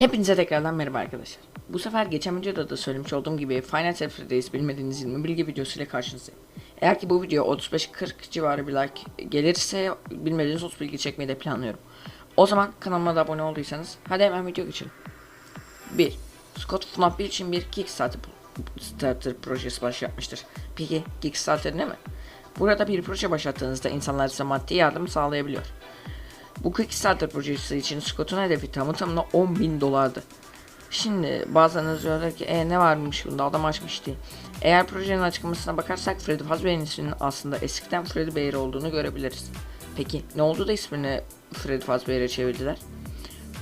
Hepinize tekrardan merhaba arkadaşlar. Bu sefer geçen videoda da söylemiş olduğum gibi Finance Fridays bilmediğiniz 20 bilgi videosu ile karşınızdayım. Eğer ki bu video 35-40 civarı bir like gelirse bilmediğiniz 30 bilgi çekmeyi de planlıyorum. O zaman kanalıma da abone olduysanız hadi hemen video geçelim. 1. Scott FNAF 1 için bir Kickstarter Starter projesi başlatmıştır. Peki Kickstarter ne mi? Burada bir proje başlattığınızda insanlar size maddi yardım sağlayabiliyor. Bu Kickstarter projesi için Scott'un hedefi tamı tamına 10 bin dolardı. Şimdi bazılarınız diyorlar ki e, ne varmış bunda adam açmış diye. Eğer projenin açıklamasına bakarsak Freddy Fazbear'in isminin aslında eskiden Freddy Bear olduğunu görebiliriz. Peki ne oldu da ismini Freddy Fazbear'e çevirdiler?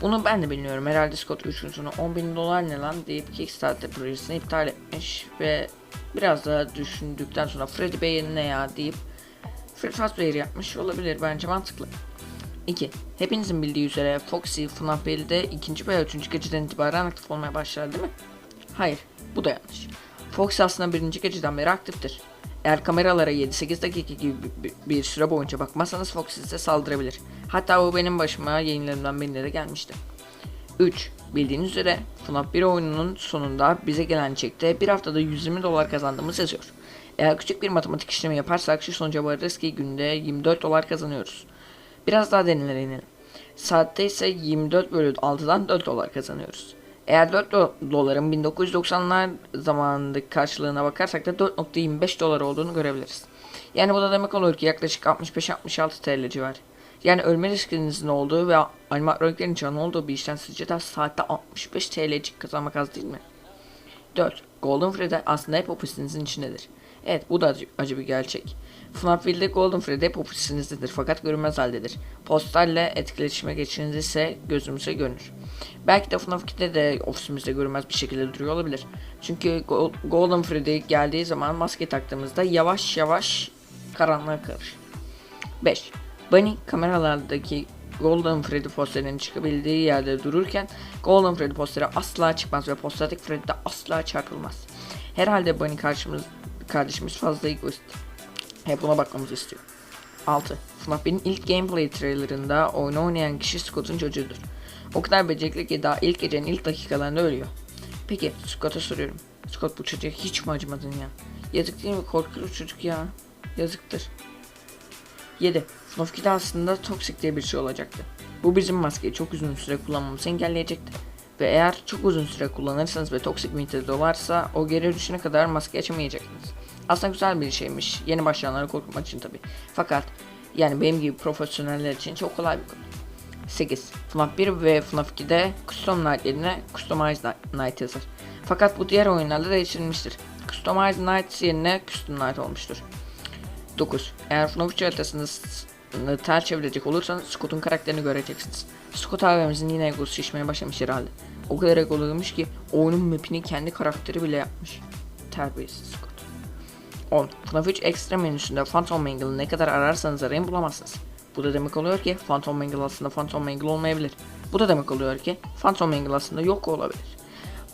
Bunu ben de bilmiyorum. Herhalde Scott 3'ün sonu 10 bin dolar ne lan deyip Kickstarter projesini iptal etmiş ve biraz daha düşündükten sonra Freddy Bear ne ya deyip Freddy Fazbear yapmış olabilir bence mantıklı. 2. Hepinizin bildiği üzere Foxy FNAF 1'de ikinci veya üçüncü geceden itibaren aktif olmaya başlar değil mi? Hayır, bu da yanlış. Foxy aslında birinci geceden beri aktiftir. Eğer kameralara 7-8 dakika gibi bir süre boyunca bakmazsanız Foxy size saldırabilir. Hatta bu benim başıma yayınlarımdan birinde de gelmişti. 3. Bildiğiniz üzere FNAF 1 oyununun sonunda bize gelen çekte bir haftada 120 dolar kazandığımız yazıyor. Eğer küçük bir matematik işlemi yaparsak şu sonuca varırız ki günde 24 dolar kazanıyoruz. Biraz daha denilere inelim. Saatte ise 24 bölü 6'dan 4 dolar kazanıyoruz. Eğer 4 do- doların 1990'lar zamanındaki karşılığına bakarsak da 4.25 dolar olduğunu görebiliriz. Yani bu da demek olur ki yaklaşık 65-66 TL civarı. Yani ölme riskinizin olduğu ve animatroniklerin canlı olduğu bir işten sizce de saatte 65 TL'cik kazanmak az değil mi? 4. Golden Freddy aslında hep ofisinizin içindedir. Evet bu da acı, acı bir gerçek. FNAF Ville'de Golden Freddy hep fakat görünmez haldedir. Postalle etkileşime geçiniz ise gözümüze görünür. Belki de FNAF 2'de de ofisimizde görünmez bir şekilde duruyor olabilir. Çünkü Go- Golden Freddy geldiği zaman maske taktığımızda yavaş yavaş karanlığa karışır. 5. Bunny kameralardaki Golden Freddy posterinin çıkabildiği yerde dururken Golden Freddy posteri asla çıkmaz ve posterdeki Freddy de asla çarpılmaz. Herhalde Bunny karşımız, kardeşimiz fazla egoist. Hep buna bakmamızı istiyor. 6. FNAF 1'in ilk gameplay trailerında oyunu oynayan kişi Scott'un çocuğudur. O kadar becerikli ki daha ilk gecenin ilk dakikalarında ölüyor. Peki Scott'a soruyorum. Scott bu çocuğa hiç mi acımadın ya? Yazık değil mi? Korkunç çocuk ya. Yazıktır. 7. FNAF 2'de aslında Toxic diye bir şey olacaktı. Bu bizim maskeyi çok uzun süre kullanmamızı engelleyecekti. Ve eğer çok uzun süre kullanırsanız ve toksik meter dolarsa o geri düşene kadar maske açamayacaksınız. Aslında güzel bir şeymiş. Yeni başlayanları korkutmak için tabi. Fakat yani benim gibi profesyoneller için çok kolay bir konu. 8. FNAF 1 ve FNAF 2'de Custom Night yerine Customized Night yazar. Fakat bu diğer oyunlarda değiştirilmiştir. Customized Night yerine Custom Night olmuştur. 9. Eğer FNAF 3 haritasını ters çevirecek olursanız Scott'un karakterini göreceksiniz. Scott abimizin yine egosu şişmeye başlamış herhalde. O kadar egoluymuş ki oyunun mapini kendi karakteri bile yapmış. Terbiyesiz Scott. 10. FNAF 3 ekstra menüsünde Phantom Mangle'ı ne kadar ararsanız arayın bulamazsınız. Bu da demek oluyor ki Phantom Mangle aslında Phantom Mangle olmayabilir. Bu da demek oluyor ki Phantom Mangle aslında yok olabilir.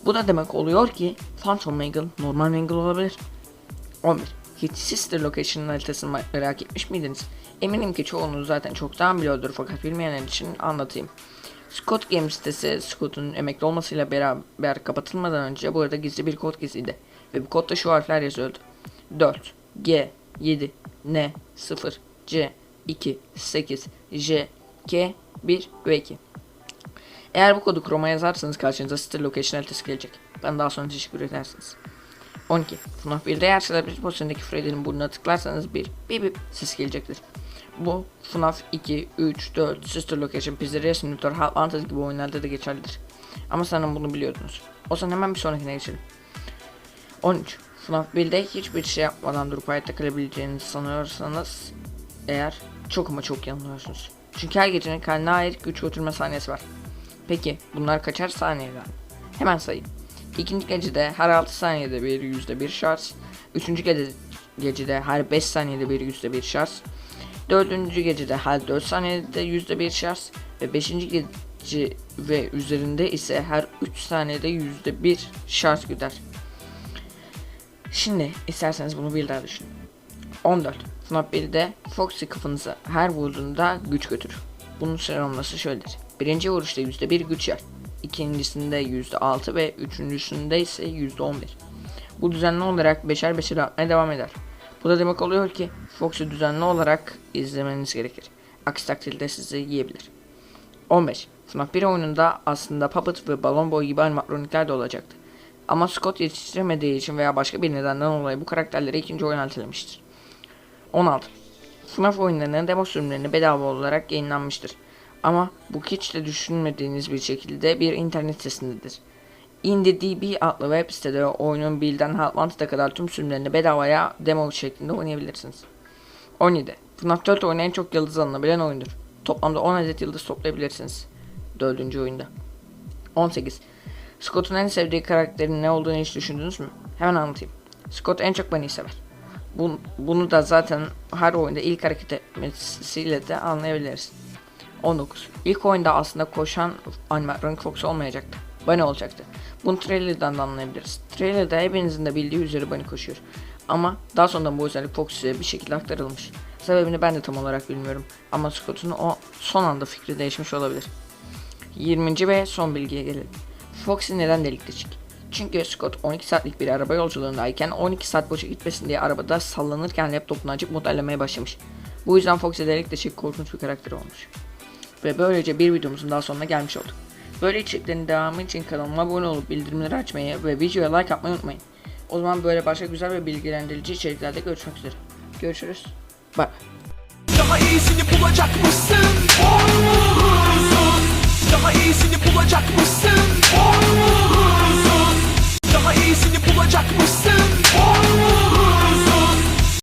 Bu da demek oluyor ki Phantom Mangle normal Mangle olabilir. 11. Hiç Sister Location haritasını merak etmiş miydiniz? Eminim ki çoğunuz zaten çoktan biliyordur fakat bilmeyenler için anlatayım. Scott Games sitesi Scott'un emekli olmasıyla beraber kapatılmadan önce bu arada gizli bir kod gizliydi. Ve bu kodda şu harfler yazıyordu. 4, G, 7, N, 0, C, 2, 8, J, K, 1 ve 2. Eğer bu kodu Chrome'a yazarsanız karşınıza Sister Location haritası gelecek. Ben daha sonra teşekkür edersiniz. 12. FNAF 1'de eğer celebrity pozisyondaki Freddy'nin burnuna tıklarsanız bir bip bip ses gelecektir. Bu FNAF 2, 3, 4, Sister Location, Pizzeria Simulator, Half gibi oyunlarda da geçerlidir. Ama sanırım bunu biliyordunuz. O zaman hemen bir sonrakine geçelim. 13. FNAF 1'de hiçbir şey yapmadan durup hayatta kalabileceğinizi sanıyorsanız eğer çok ama çok yanılıyorsunuz. Çünkü her gecenin kendine ait güç götürme sahnesi var. Peki bunlar kaçar saniyeden? Hemen sayayım. İkinci gecede her 6 saniyede bir yüzde bir şarj. Üçüncü gece, gecede her 5 saniyede bir yüzde bir şarj. Dördüncü gecede her 4 saniyede yüzde bir şarj. Ve beşinci gece ve üzerinde ise her 3 saniyede yüzde bir şarj gider. Şimdi isterseniz bunu bir daha düşünün. 14. FNAF 1'de Foxy kafanıza her vurduğunda güç götürür. Bunun sıralaması şöyledir. Birinci vuruşta %1 güç yer. ikincisinde %6 ve üçüncüsünde ise %11. Bu düzenli olarak beşer beşer artmaya devam eder. Bu da demek oluyor ki Fox'u düzenli olarak izlemeniz gerekir. Aksi takdirde sizi yiyebilir. 15. FNAF 1 oyununda aslında Puppet ve Balon Boy gibi animatronikler de olacaktı. Ama Scott yetiştiremediği için veya başka bir nedenden dolayı bu karakterleri ikinci oyuna ertelemiştir. 16. FNAF oyunlarının demo sürümlerini bedava olarak yayınlanmıştır. Ama bu hiç de düşünmediğiniz bir şekilde bir internet sitesindedir. IndieDB adlı web sitede oyunun birden Haltmantı'da kadar tüm sürümlerini bedavaya demo şeklinde oynayabilirsiniz. 17. FNAF 4 oyunu en çok yıldız alınabilen oyundur. Toplamda 10 adet yıldız toplayabilirsiniz. 4. oyunda. 18. Scott'un en sevdiği karakterin ne olduğunu hiç düşündünüz mü? Hemen anlatayım. Scott en çok Bunny'i sever. Bun- bunu da zaten her oyunda ilk hareket etmesiyle de anlayabiliriz. 19. İlk oyunda aslında koşan animatronik Fox olmayacaktı. Bunny olacaktı. Bunu trailer'dan da anlayabiliriz. Trailer'da hepinizin de bildiği üzere Bunny koşuyor. Ama daha sonra bu özellik Fox'e bir şekilde aktarılmış. Sebebini ben de tam olarak bilmiyorum. Ama Scott'un o son anda fikri değişmiş olabilir. 20. ve son bilgiye gelelim. Foxy neden delik deşik? Çünkü Scott 12 saatlik bir araba yolculuğundayken 12 saat boşa gitmesin diye arabada sallanırken laptopunu açıp modellemeye başlamış. Bu yüzden Foxy delik deşik korkunç bir karakter olmuş. Ve böylece bir videomuzun daha sonuna gelmiş olduk. Böyle içeriklerin devamı için kanalıma abone olup bildirimleri açmayı ve videoya like atmayı unutmayın. O zaman böyle başka güzel ve bilgilendirici içeriklerde görüşmek üzere. Görüşürüz. Bye. Daha iyisini bulacak mısın? Olmuşsun. Daha iyisini bulacak mısın? Olmuşsun. Daha iyisini bulacak mısın? Olmuşsun.